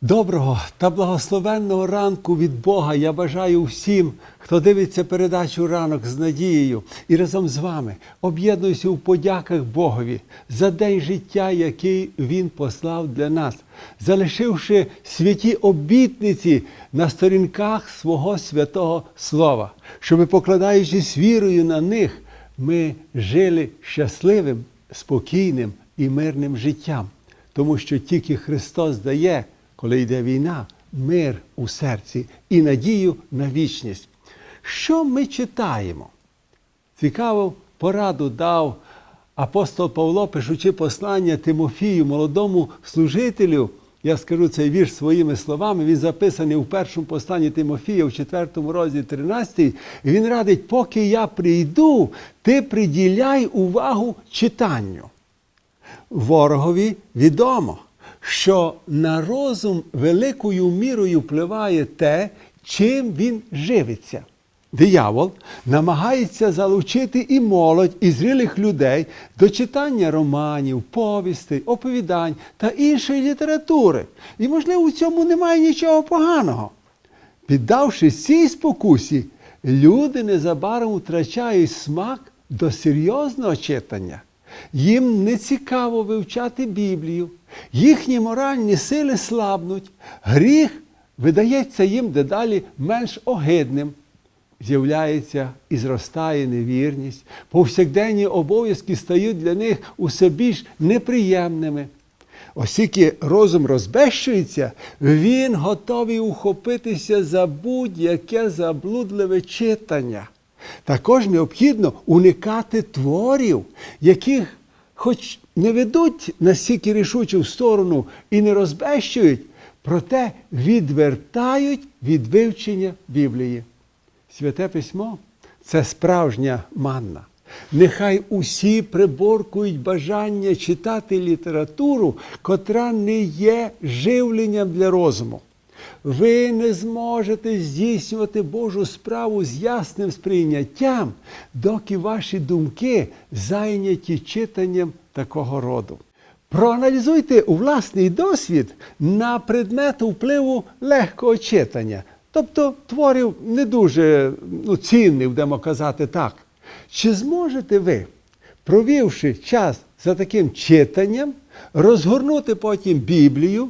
Доброго та благословенного ранку від Бога я бажаю всім, хто дивиться передачу ранок з надією і разом з вами об'єднуюся у подяках Богові за день життя, який Він послав для нас, залишивши святі обітниці на сторінках свого святого Слова, щоби, покладаючись вірою на них, ми жили щасливим, спокійним і мирним життям, тому що тільки Христос дає коли йде війна, мир у серці і надію на вічність. Що ми читаємо? Цікаву пораду дав апостол Павло, пишучи послання Тимофію, молодому служителю. Я скажу цей вірш своїми словами. Він записаний у першому посланні Тимофія, у 4 розділі 13. І він радить, поки я прийду, ти приділяй увагу читанню. Ворогові відомо що на розум великою мірою впливає те, чим він живиться. Диявол намагається залучити і молодь, і зрілих людей до читання романів, повістей, оповідань та іншої літератури. І, можливо, у цьому немає нічого поганого. Піддавшись цій спокусі, люди незабаром втрачають смак до серйозного читання. Їм не цікаво вивчати Біблію, їхні моральні сили слабнуть, гріх видається їм дедалі менш огидним. З'являється і зростає невірність, повсякденні обов'язки стають для них усе більш неприємними. Оскільки розум розбещується, він готовий ухопитися за будь-яке заблудливе читання. Також необхідно уникати творів, яких, хоч не ведуть настільки рішуче в сторону і не розбещують, проте відвертають від вивчення Біблії. Святе письмо це справжня манна. Нехай усі приборкують бажання читати літературу, котра не є живленням для розуму. Ви не зможете здійснювати Божу справу з ясним сприйняттям, доки ваші думки зайняті читанням такого роду. Проаналізуйте у власний досвід на предмет впливу легкого читання, тобто творів не дуже ну, цінних, будемо казати так. Чи зможете ви, провівши час за таким читанням, розгорнути потім Біблію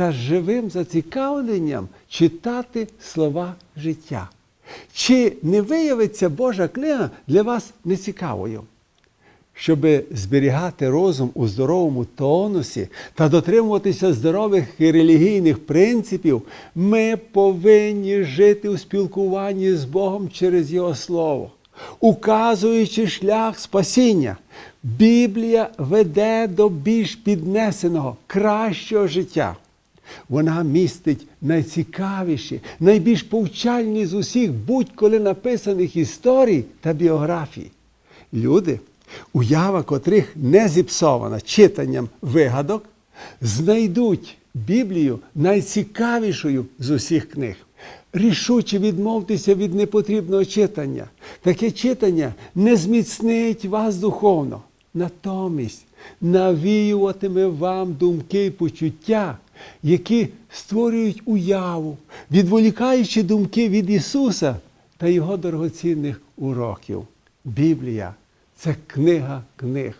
та живим зацікавленням читати слова життя? Чи не виявиться Божа книга для вас нецікавою? Щоб зберігати розум у здоровому тонусі та дотримуватися здорових і релігійних принципів, ми повинні жити у спілкуванні з Богом через Його Слово, указуючи шлях спасіння. Біблія веде до більш піднесеного, кращого життя. Вона містить найцікавіші, найбільш повчальні з усіх будь-коли написаних історій та біографій. Люди, уява котрих не зіпсована читанням вигадок, знайдуть Біблію найцікавішою з усіх книг. Рішуче відмовтеся від непотрібного читання. Таке читання не зміцнить вас духовно, натомість навіюватиме вам думки і почуття, які створюють уяву, відволікаючи думки від Ісуса та Його дорогоцінних уроків. Біблія це книга книг.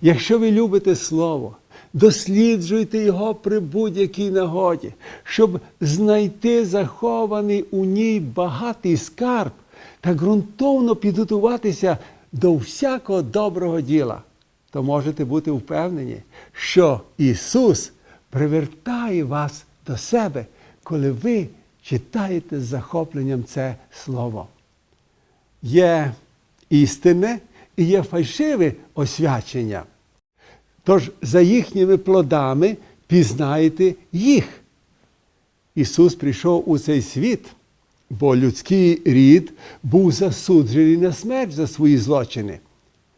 Якщо ви любите Слово, досліджуйте його при будь-якій нагоді, щоб знайти захований у ній багатий скарб та ґрунтовно підготуватися до всякого доброго діла, то можете бути впевнені, що Ісус привертає вас до себе, коли ви читаєте з захопленням це Слово. Є істинне і є фальшиве освячення. Тож за їхніми плодами пізнаєте їх. Ісус прийшов у цей світ, бо людський рід був засуджений на смерть за свої злочини.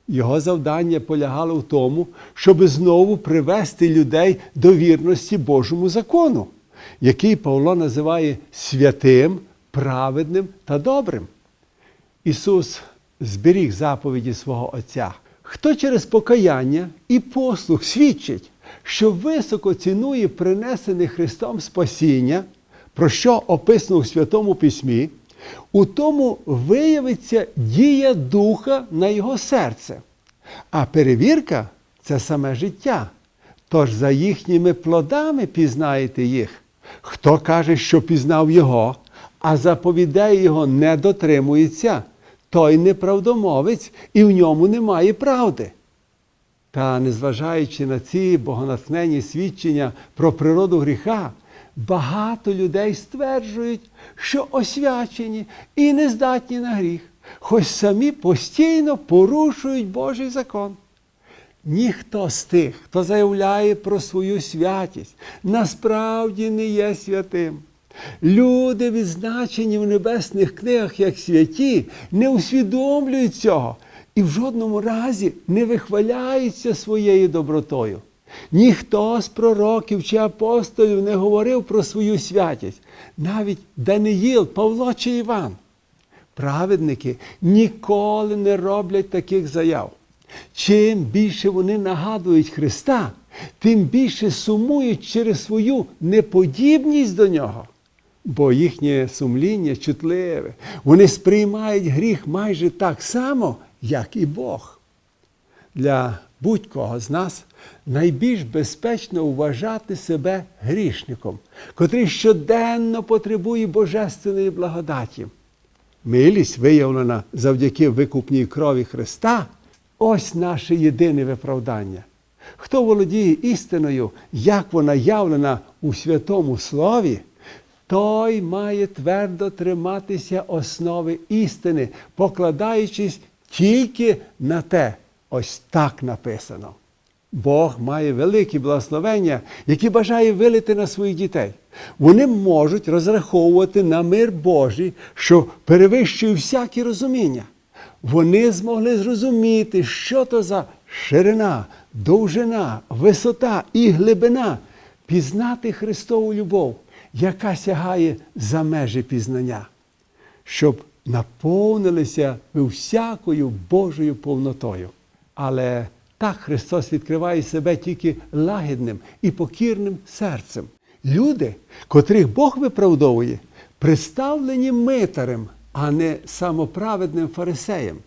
Його завдання полягало в тому, щоб знову привести людей до вірності Божому закону, який Павло називає святим, праведним та добрим. Ісус зберіг заповіді свого Отця. Хто через покаяння і послух свідчить, що високо цінує принесене Христом спасіння, про що описано в Святому Письмі, у тому виявиться дія Духа на його серце. А перевірка це саме життя. Тож за їхніми плодами пізнаєте їх. Хто каже, що пізнав його, а заповідей його не дотримується, той неправдомовець і в ньому немає правди. Та незважаючи на ці богонатхненні свідчення про природу гріха, багато людей стверджують, що освячені і не здатні на гріх, хоч самі постійно порушують Божий закон. Ніхто з тих, хто заявляє про свою святість, насправді не є святим. Люди, відзначені в небесних книгах як святі, не усвідомлюють цього і в жодному разі не вихваляються своєю добротою. Ніхто з пророків чи апостолів не говорив про свою святість, навіть Даниїл, Павло чи Іван. Праведники ніколи не роблять таких заяв. Чим більше вони нагадують Христа, тим більше сумують через свою неподібність до нього. Бо їхнє сумління чутливе, вони сприймають гріх майже так само, як і Бог. Для будь-кого з нас найбільш безпечно вважати себе грішником, котрий щоденно потребує божественної благодаті. Милість, виявлена завдяки викупній крові Христа, ось наше єдине виправдання. Хто володіє істиною, як вона явлена у Святому Слові, той має твердо триматися основи істини, покладаючись тільки на те, ось так написано. Бог має великі благословення, які бажає вилити на своїх дітей. Вони можуть розраховувати на мир Божий, що перевищує всяке розуміння. Вони змогли зрозуміти, що то за ширина, довжина, висота і глибина, пізнати Христову любов, яка сягає за межі пізнання, щоб наповнилися ви всякою Божою повнотою. Але так Христос відкриває себе тільки лагідним і покірним серцем. Люди, котрих Бог виправдовує, представлені митарем, а не самоправедним фарисеєм.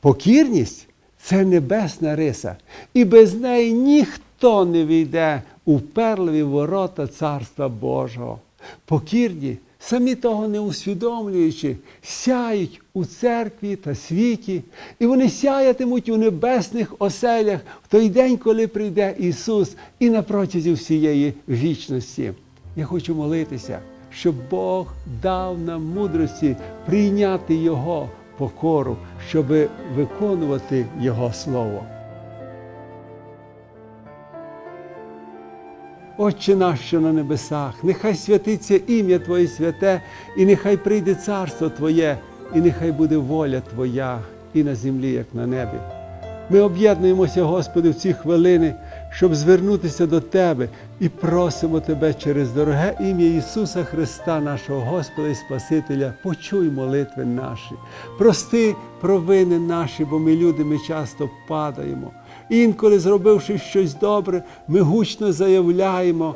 Покірність це небесна риса, і без неї ніхто не війде у перливі ворота Царства Божого. Покірні, самі того не усвідомлюючи, сяють у церкві та світі, і вони сяятимуть у небесних оселях в той день, коли прийде Ісус, і на протязі всієї вічності. Я хочу молитися, щоб Бог дав нам мудрості прийняти Його покору, щоб виконувати Його Слово. Отче наш, що на небесах, нехай святиться ім'я Твоє святе, і нехай прийде царство Твоє, і нехай буде воля Твоя і на землі, як на небі. Ми об'єднуємося, Господи, в ці хвилини, щоб звернутися до Тебе і просимо Тебе через дороге ім'я Ісуса Христа, нашого Господа і Спасителя, почуй молитви наші, прости провини наші, бо ми люди, ми часто падаємо. Інколи, зробивши щось добре, ми гучно заявляємо,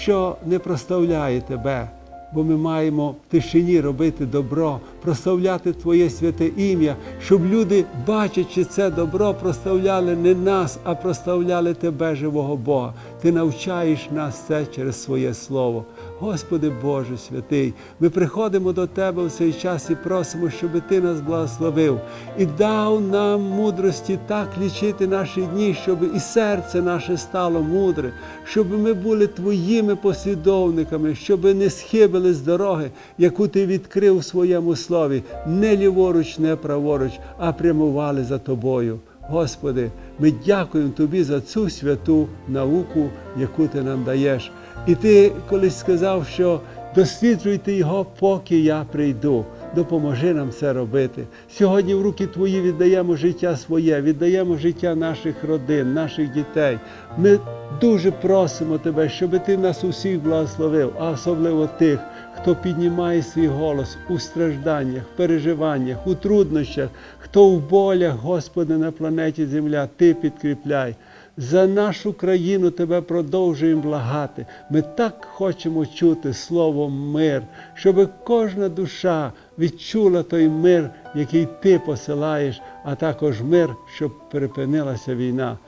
що не проставляє Тебе, бо ми маємо в тишині робити добро, прославляти Твоє святе ім'я, щоб люди, бачачи це добро, прославляли не нас, а прославляли Тебе, живого Бога. Ти навчаєш нас це через своє Слово. Господи Боже святий, ми приходимо до Тебе в цей час і просимо, щоб Ти нас благословив і дав нам мудрості так лічити наші дні, щоб і серце наше стало мудре, щоб ми були Твоїми послідовниками, щоб не схибили з дороги, яку Ти відкрив у своєму слові, не ліворуч, не праворуч, а прямували за Тобою. Господи, ми дякуємо Тобі за цю святу науку, яку Ти нам даєш. І ти колись сказав, що досліджуйте його, поки я прийду. Допоможи нам це робити. Сьогодні в руки Твої віддаємо життя своє, віддаємо життя наших родин, наших дітей. Ми дуже просимо Тебе, щоб Ти нас усіх благословив, а особливо тих, хто піднімає свій голос у стражданнях, переживаннях, у труднощах, хто в болях, Господи, на планеті Земля, Ти підкріпляй. За нашу країну тебе продовжуємо благати. Ми так хочемо чути слово мир, щоб кожна душа відчула той мир, який ти посилаєш, а також мир, щоб припинилася війна.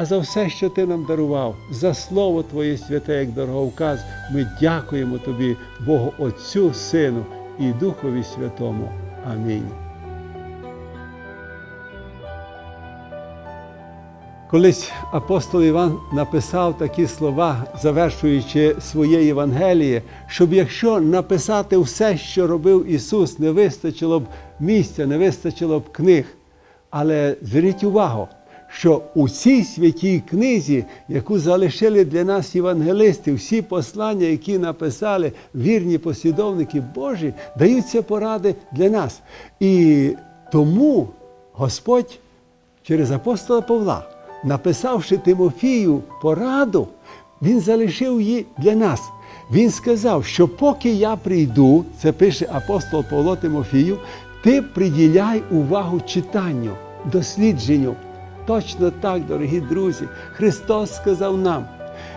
А за все, що ти нам дарував, за слово Твоє святе, як дороговказ, ми дякуємо Тобі, Богу Отцю, Сину і Духові Святому. Амінь. Колись апостол Іван написав такі слова, завершуючи своє Євангеліє, щоб якщо написати все, що робив Ісус, не вистачило б місця, не вистачило б книг. Але зверніть увагу, що у цій святій книзі, яку залишили для нас євангелисти, всі послання, які написали вірні послідовники Божі, даються поради для нас. І тому Господь через апостола Павла, написавши Тимофію пораду, він залишив її для нас. Він сказав, що поки я прийду, це пише апостол Павло Тимофію, ти приділяй увагу читанню, дослідженню. Точно так, дорогі друзі, Христос сказав нам.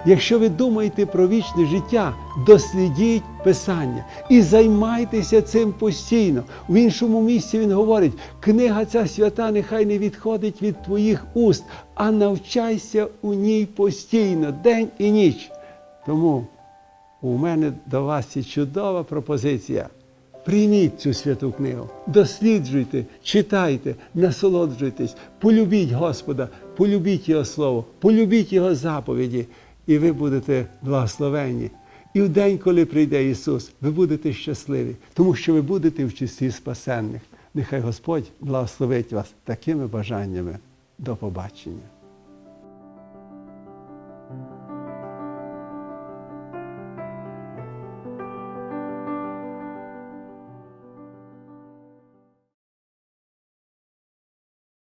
Якщо ви думаєте про вічне життя, дослідіть Писання і займайтеся цим постійно. В іншому місці він говорить: книга ця свята нехай не відходить від твоїх уст, а навчайся у ній постійно, день і ніч. Тому у мене до вас є чудова пропозиція. Прийміть цю святу книгу, досліджуйте, читайте, насолоджуйтесь, полюбіть Господа, полюбіть Його Слово, полюбіть Його заповіді, і ви будете благословенні. І в день, коли прийде Ісус, ви будете щасливі, тому що ви будете в числі спасенних. Нехай Господь благословить вас такими бажаннями. До побачення.